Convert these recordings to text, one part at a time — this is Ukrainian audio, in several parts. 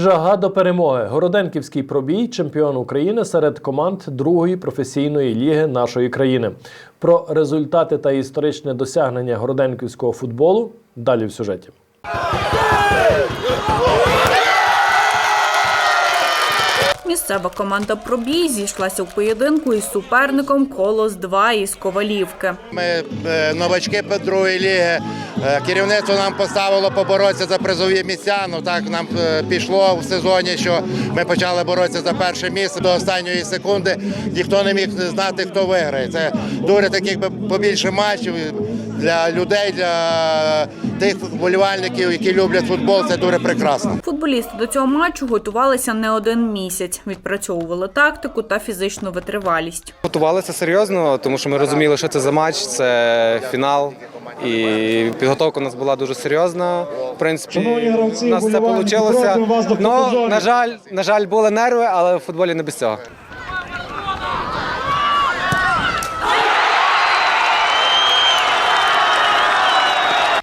Жага до перемоги. Городенківський пробій, чемпіон України серед команд другої професійної ліги нашої країни. Про результати та історичне досягнення городенківського футболу далі в сюжеті. Місцева команда «Пробій» зійшлася в поєдинку із суперником «Колос-2» із Ковалівки. Ми е, новачки по другої ліги. Е, Керівництво нам поставило поборотися за призові місця. Ну так нам е, пішло в сезоні, що ми почали боротися за перше місце до останньої секунди. Ніхто не міг знати, хто виграє. Це дуже таких побільше матчів для людей, для тих вболівальників, які люблять футбол. Це дуже прекрасно. Футболісти до цього матчу готувалися не один місяць, відпрацьовували тактику та фізичну витривалість. Готувалися серйозно, тому що ми розуміли, що це за матч, це фінал. І підготовка у нас була дуже серйозна. В принципі, у нас це вийшло. Ну, на жаль, на жаль, були нерви, але в футболі не без цього.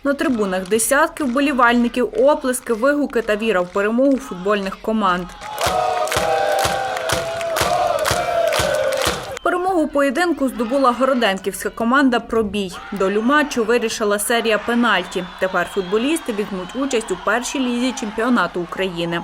На трибунах десятки вболівальників, оплески, вигуки та віра в перемогу футбольних команд. Перемогу поєдинку здобула городенківська команда «Пробій». Долю матчу вирішила серія пенальті. Тепер футболісти візьмуть участь у першій лізі чемпіонату України.